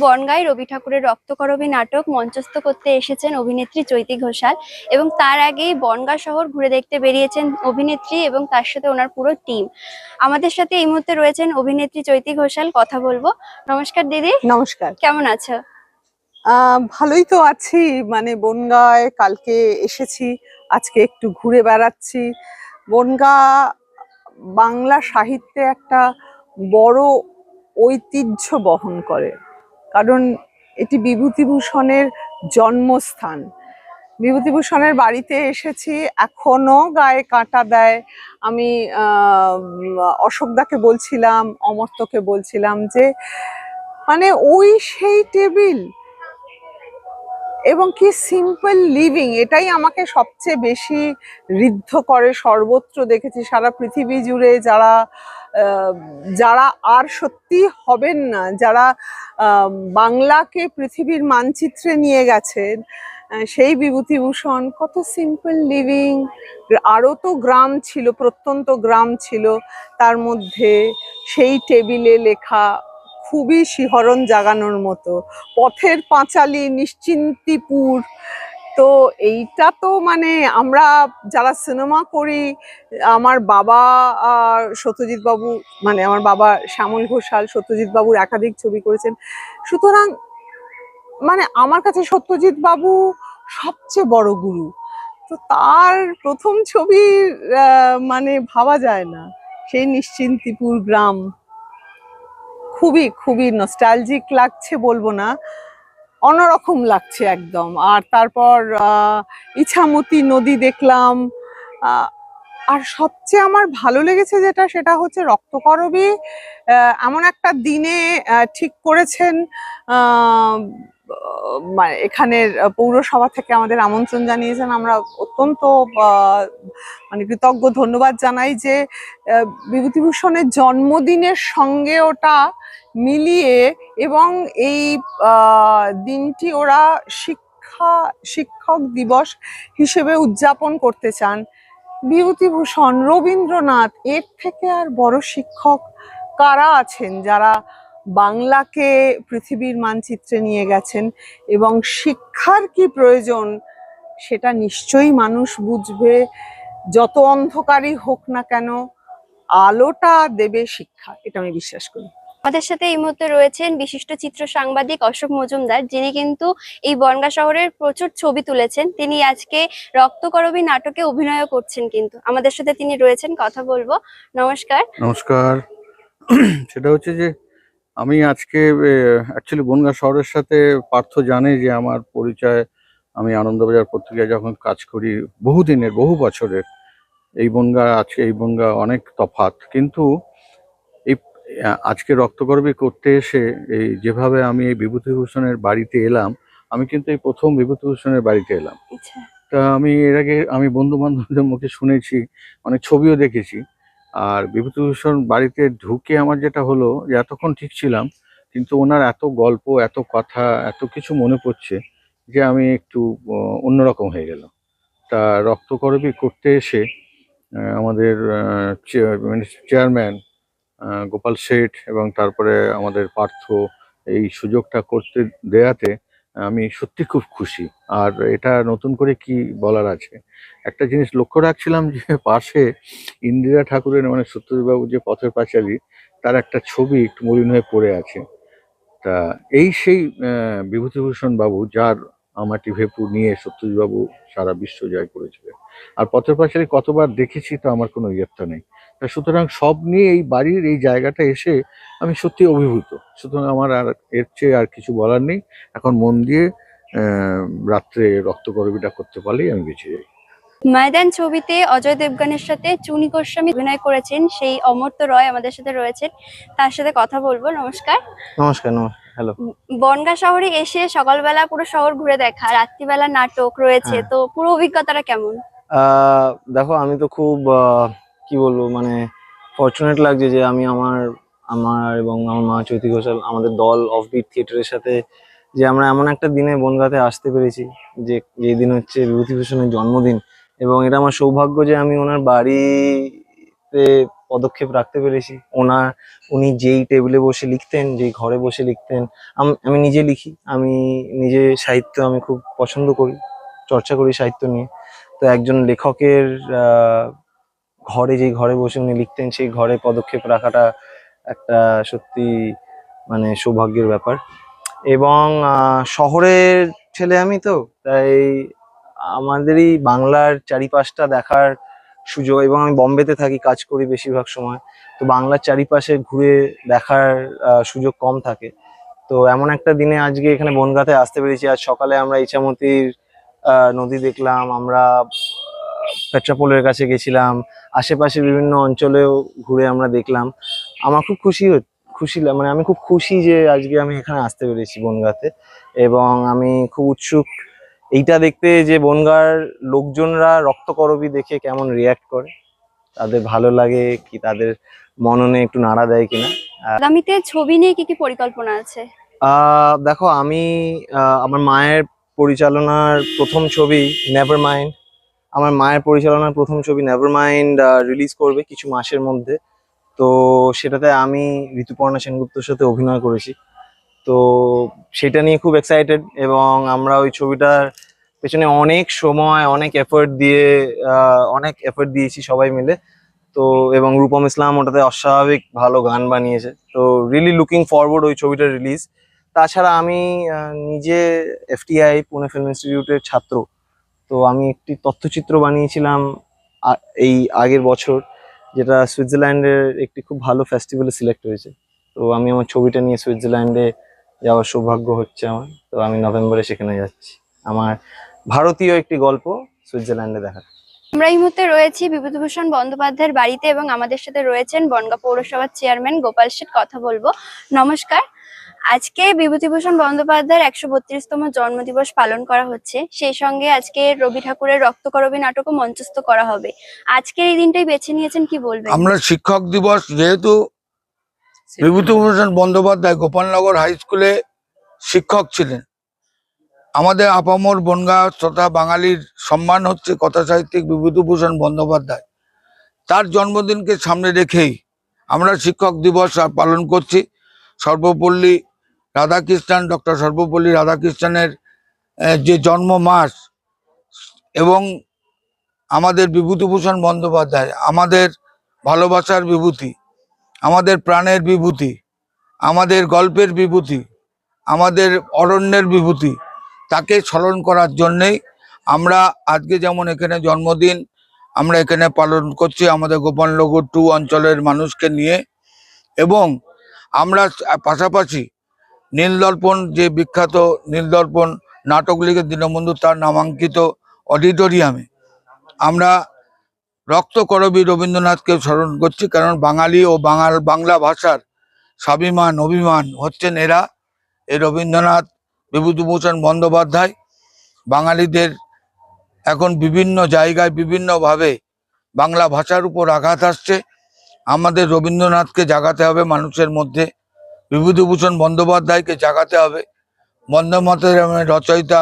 বনগাঁয় রবি ঠাকুরের রক্তকরবী নাটক মঞ্চস্থ করতে এসেছেন অভিনেত্রী চৈতি ঘোষাল এবং তার আগেই বনগাঁ শহর ঘুরে দেখতে বেরিয়েছেন অভিনেত্রী এবং তার সাথে ওনার পুরো টিম। আমাদের সাথে এই মুহূর্তে রয়েছেন অভিনেত্রী চৈতি ঘোষাল কথা বলব। নমস্কার দিদি। নমস্কার। কেমন আছো? ভালোই তো আছি মানে বনগাঁয় কালকে এসেছি আজকে একটু ঘুরে বেড়াচ্ছি। বনগাঁ বাংলা সাহিত্যে একটা বড় ঐতিহ্য বহন করে। কারণ এটি বিভূতিভূষণের জন্মস্থান। বিভূতিভূষণের বাড়িতে এসেছি এখনও গায়ে কাঁটা দেয়। আমি অশোকদাকে বলছিলাম অমর্ত্যকে বলছিলাম যে মানে ওই সেই টেবিল এবং কি সিম্পল লিভিং, এটাই আমাকে সবচেয়ে বেশি ঋদ্ধ করে। সর্বত্র দেখেছি সারা পৃথিবী জুড়ে যারা যারা আর সত্যি হবেন না, যারা বাংলাকে পৃথিবীর মানচিত্রে নিয়ে গেছেন সেই বিভূতিভূষণ কত সিম্পল লিভিং আরও তো গ্রাম ছিল, প্রত্যন্ত গ্রাম ছিল, তার মধ্যে সেই টেবিলে লেখা খুবই শিহরণ জাগানোর মতো, পথের পাঁচালী নিশ্চিন্তিপুর তো এইটা তো মানে আমরা যারা সিনেমা করি, আমার বাবা সত্যজিৎ বাবু মানে আমার বাবা শ্যামল ঘোষাল, সত্যজিৎ বাবুর একাধিক ছবি করেছেন। সুতরাং মানে আমার কাছে সত্যজিৎ বাবু সবচেয়ে বড় গুরু। তো তার প্রথম ছবি মানে ভাবা যায় না। সেই নিশ্চিন্তিপুর গ্রাম। খুবই খুবই নস্টালজিক লাগছে বলব না। অন্যরকম লাগছে একদম। আর তারপর ইছামতি নদী দেখলাম। আর সবচেয়ে আমার ভালো লেগেছে যেটা, সেটা হচ্ছে রক্তকরবী। এমন একটা দিনে ঠিক করেছেন মানে এখানের পৌরসভা থেকে আমাদের আমন্ত্রণ জানিয়েছেন। আমরা অত্যন্ত মানে কৃতজ্ঞ। ধন্যবাদ জানাই যে বিভূতিভূষণের জন্মদিনের সঙ্গে ওটা মিলিয়ে এবং এই দিনটি ওরা শিক্ষা, শিক্ষক দিবস হিসেবে উদযাপন করতে চান। বিভূতিভূষণ, রবীন্দ্রনাথ, এর থেকে আর বড় শিক্ষক কারা আছেন? যারা বাংলাকে পৃথিবীর মানচিত্রে নিয়ে গেছেন এবং শিক্ষার কি প্রয়োজন সেটা নিশ্চয়ই মানুষ বুঝবে। যত অন্ধকারই হোক না কেন আলোটা দেবে শিক্ষা এটা আমি বিশ্বাস করি। আমাদের সাথে এই মুহূর্তে রয়েছেন বিশিষ্ট চিত্র সাংবাদিক অশোক মজুমদার যিনি কিন্তু এই বনগাঁ শহরের প্রচুর ছবি তুলেছেন। তিনি আজকে রক্তকরবী নাটকে অভিনয় করছেন কিন্তু। আমাদের সাথে তিনি রয়েছেন কথা বলব। নমস্কার। নমস্কার। সেটা হচ্ছে যে আমি আজকে অ্যাকচুয়ালি বনগাঁ শহরের সাথে পার্থ জানে যে আমার পরিচয়। আমি আনন্দবাজার পত্রিকায় যখন কাজ করি বহুদিনের বহু বছরের এই বনগা আছে এই বনগা অনেক তফাৎ। কিন্তু এই আজকে রক্তকরবী করতে এসে এই যেভাবে আমি এই বিভূতিভূষণের বাড়িতে এলাম আমি কিন্তু এই প্রথম বিভূতিভূষণের বাড়িতে এলাম। আচ্ছা। তা আমি এর আগে আমি বন্ধু বান্ধবদের মুখে শুনেছি অনেক ছবিও দেখেছি। আর বিভূতিভূষণ বাড়িতে ঢুকে আমার যেটা হলো যে এতক্ষণ ঠিক ছিলাম, কিন্তু ওনার এত গল্প, এত কথা, এত কিছু মনে পড়ছে যে আমি একটু অন্যরকম হয়ে গেলাম। তা রক্তকরবী করতে এসে আমাদের মানে চেয়ারম্যান গোপাল শেঠ এবং তারপরে আমাদের পার্থ এই সুযোগটা করতে দেয়াতে আমি সত্যি খুব খুশি। আর এটা নতুন করে কি বলার আছে? একটা জিনিস লক্ষ্য রাখছিলাম যে পাশে ইন্দিরা ঠাকুরের মানে সত্যজিৎবাবু যে পথের পাঁচালী, তার একটা ছবি একটু মলিন হয়ে পড়ে আছে। তা এই সেই বিভূতিভূষণ বাবু যার আমাটি ভেপু নিয়ে সত্যজিৎবাবু সারা বিশ্ব জয় করেছিলেন। আর পথের পাঁচালী কতবার দেখেছি তো আমার কোনো ইয়ত্তা নেই। সুতরাং সব নিয়ে এই বাড়ির এই জায়গাটা এসে আমি সত্যি অভিভূত। সুতরাং আমার আর এর চেয়ে আর কিছু বলার নেই। এখন মন দিয়ে আহ, রাত্রে রক্তকরবীটা করতে পারলেই আমি বেঁচে যাই। ময়দান ছবিতে অজয় দেবগানের সাথে চুনি গোস্বামী অভিনয় করেছেন। সেই অমর্ত্য রয় আমাদের সাথে রয়েছেন। তার সাথে কথা বলব। নমস্কার। নমস্কার নমস্কার। হ্যালো বনগাঁ শহরে এসে সকালবেলা পুরো শহর ঘুরে দেখা। রাত্রিবেলা নাটক রয়েছে। হ্যাঁ। তো পুরো অভিজ্ঞতাটা কেমন? আহ, দেখো আমি তো খুব আহ, কি বলব মানে ফর্চুনেট লাগছে যে আমি আমার আমার এবং আমার মা চৈতি ঘোষাল আমাদের দল অফ অফবিট থিয়েটারের সাথে যে আমরা এমন একটা দিনে বনগাঁতে আসতে পেরেছি যে যে দিন হচ্ছে বিভূতিভূষণের জন্মদিন এবং এটা আমার সৌভাগ্য যে আমি ওনার বাড়িতে পদক্ষেপ রাখতে পেরেছি। ওনার, উনি যেই টেবিলে বসে লিখতেন, যেই ঘরে বসে লিখতেন, আমি নিজে লিখি, আমি নিজে সাহিত্য আমি খুব পছন্দ করি, চর্চা করি সাহিত্য নিয়ে। তো একজন লেখকের ঘরে যেই ঘরে বসে উনি লিখতেন, সেই ঘরে পদক্ষেপ রাখাটা একটা সত্যি মানে সৌভাগ্যের ব্যাপার। এবং শহরের ছেলে আমি তো, তাই আমাদেরই বাংলার চারিপাশটা দেখার সুযোগ, এবং আমি বম্বেতে থাকি, কাজ করি বেশিরভাগ সময়, তো বাংলার চারিপাশে ঘুরে দেখার সুযোগ কম থাকে। তো এমন একটা দিনে আজকে এখানে বনগাঁতে আসতে পেরেছি, আজ সকালে আমরা ইছামতির নদী দেখলাম, আমরা পেট্রাপোলের কাছে গেছিলাম আশেপাশে বিভিন্ন অঞ্চলেও ঘুরে আমরা দেখলাম। আমার খুব খুশি খুশি মানে আমি খুব খুশি যে আজকে আমি এখানে আসতে পেরেছি বনগাঁতে। এবং আমি খুব উৎসুক এইটা দেখতে যে বনগাঁর লোকজনরা রক্তকরবী দেখে কেমন রিয়াক্ট করে তাদের ভালো লাগে কি তাদের মননে একটু নাড়া দেয় কিনা। আগামীতে ছবি নিয়ে কি কি পরিকল্পনা আছে? আহ, দেখো আমি আহ, আমার মায়ের পরিচালনার প্রথম ছবি নেভার মাইন্ড আমার মায়ের পরিচালনার প্রথম ছবি নেভার মাইন্ড রিলিজ করবে কিছু মাসের মধ্যে। তো সেটাতে আমি ঋতুপর্ণা সেনগুপ্তর সাথে অভিনয় করেছি। তো সেটা নিয়ে খুব এক্সাইটেড এবং আমরা ওই ছবিটার পেছনে অনেক সময়, অনেক এফোর্ট দিয়ে অনেক এফোর্ট দিয়েছি সবাই মিলে। তো এবং রূপম ইসলাম ওটাতে অস্বাভাবিক ভালো গান বানিয়েছে। তো রিয়েলি লুকিং ফরওয়ার্ড ওই ছবিটার রিলিজ তাছাড়া আমি নিজে এফটিআই পুনে ফিল্ম ইনস্টিটিউটের ছাত্র। তো আমি একটি তথ্যচিত্র বানিয়েছিলাম এই আগের বছর, যেটা সুইজারল্যান্ডের একটি খুব ভালো ফেস্টিভ্যালে সিলেক্ট হয়েছে। তো আমি আমার ছবিটা নিয়ে সুইজারল্যান্ডে যাওয়ার সৌভাগ্য হচ্ছে আমার। তো আমি নভেম্বরে সেখানে যাচ্ছি। আমার ভারতীয় একটি গল্প সুইজারল্যান্ডে দেখার। আমরা এই মুহূর্তে রয়েছি বিভূতিভূষণ বন্দ্যোপাধ্যায়ের বাড়িতে এবং আমাদের সাথে রয়েছেন বনগাঁ পৌরসভার চেয়ারম্যান গোপাল শেঠ, কথা বলব। নমস্কার আজকে বিভূতিভূষণ বন্দ্যোপাধ্যায়ের একশো বত্রিশতম জন্মদিবস পালন করা হচ্ছে। সেই সঙ্গে আজকে রবি ঠাকুরের রক্তকরবী নাটকও মঞ্চস্থ করা হবে। আজকের এই দিনটাই বেছে নিয়েছেন, কি বলবেন? আমরা শিক্ষক দিবস যেহেতু বিভূতিভূষণ বন্দ্যোপাধ্যায় গোপালনগর হাই স্কুলে শিক্ষক ছিলেন, আমাদের আপামর বনগা তথা বাঙালির সম্মান হচ্ছে কথা সাহিত্যিক বিভূতিভূষণ বন্দ্যোপাধ্যায়। তার জন্মদিনকে সামনে রেখেই আমরা শিক্ষক দিবস পালন করছি। সর্বপল্লী রাধাকৃষ্ণন ডক্টর সর্বপল্লী রাধাকৃষ্ণনের আহ, যে জন্ম মাস এবং আমাদের বিভূতিভূষণ বন্দ্যোপাধ্যায় আমাদের ভালোবাসার বিভূতি আমাদের প্রাণের বিভূতি আমাদের গল্পের বিভূতি আমাদের অরণ্যের বিভূতি তাকে স্মরণ করার জন্যেই আমরা আজকে যেমন এখানে জন্মদিন আমরা এখানে পালন করছি আমাদের গোপালনগর টু অঞ্চলের মানুষকে নিয়ে এবং আমরা পাশাপাশি নীলদর্পণ, যে বিখ্যাত নীলদর্পণ নাটক লিখে দীনবন্ধু তার নামাঙ্কিত অডিটোরিয়ামে। আমরা রক্তকরবী রবীন্দ্রনাথকে স্মরণ করছি কারণ বাঙালি ও বাঙাল বাংলা ভাষার স্বাভিমান, অভিমান হচ্ছেন এরা। এই রবীন্দ্রনাথ বিভূতিভূষণ বন্দ্যোপাধ্যায় বাঙালিদের এখন বিভিন্ন জায়গায় বিভিন্নভাবে বাংলা ভাষার উপর আঘাত আসছে। আমাদের রবীন্দ্রনাথকে জাগাতে হবে মানুষের মধ্যে। বিভূতিভূষণ বন্দ্যোপাধ্যায়কে জাগাতে হবে। বন্দে রচয়িতা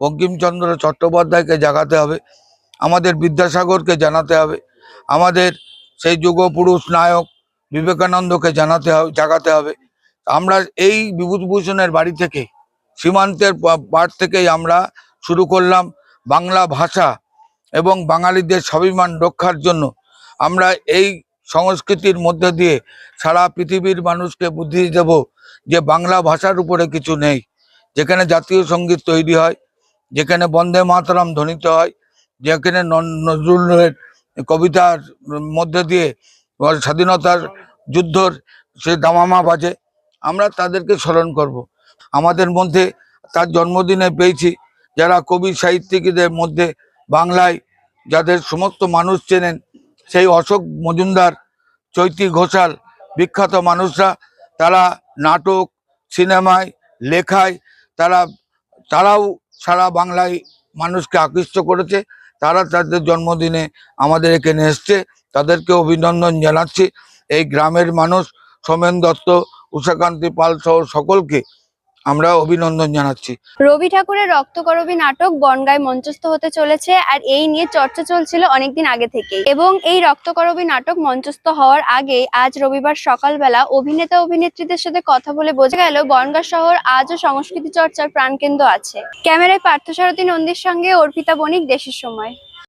বঙ্কিমচন্দ্র চট্টোপাধ্যায়কে জাগাতে হবে। আমাদের বিদ্যাসাগরকে জানাতে হবে। আমাদের সেই যুগপুরুষ নায়ক বিবেকানন্দকে জানাতে হবে, জাগাতে হবে। আমরা এই বিভূতিভূষণের বাড়ি থেকে, সীমান্তের পার থেকেই আমরা শুরু করলাম বাংলা ভাষা এবং বাঙালিদের স্বাভিমান রক্ষার জন্য। আমরা এই সংস্কৃতির মধ্যে দিয়ে সারা পৃথিবীর মানুষকে বুদ্ধি দেব যে বাংলা ভাষার উপরে কিছু নেই যেখানে জাতীয় সংগীত তৈরি হয়, যেখানে বন্দে মাতরম ধ্বনিত হয়, যেখানে নজরুলের কবিতার মধ্যে দিয়ে স্বাধীনতার যুদ্ধর সে দামামা বাজে, আমরা তাদেরকে স্মরণ করব। আমাদের মধ্যে তার জন্মদিনে পেয়েছি যারা কবি সাহিত্যিকদের মধ্যে বাংলায় যাদের সমস্ত মানুষ চেনেন, সেই অশোক মজুমদার চৈতি ঘোষাল, বিখ্যাত মানুষরা, তারা নাটক, সিনেমায়, লেখায়, তারা, তারাও সারা বাংলায় মানুষকে আকৃষ্ট করেছে। তারা তাদের জন্মদিনে আমাদের এখানে এসছে। তাদেরকে অভিনন্দন জানাচ্ছি। এই গ্রামের মানুষ, সোমেন দত্ত, উষাকান্তি পাল সহ সকলকে আমরা অভিনন্দন জানাচ্ছি। রবি ঠাকুরের রক্তকরবী নাটক বনগায় মঞ্চস্থ হতে চলেছে আর এই নিয়ে চর্চা চলছিল অনেকদিন আগে থেকে এবং এই রক্তকরবী নাটক মঞ্চস্থ হওয়ার আগে আজ রবিবার সকালবেলা অভিনেতা অভিনেত্রীদের সাথে কথা বলে বোঝা গেল বনগাঁ শহর আজও সংস্কৃতি চর্চার প্রাণকেন্দ্র আছে। ক্যামেরায় পার্থসারথী নন্দীর সঙ্গে অর্পিতা বণিক দেশের সময়।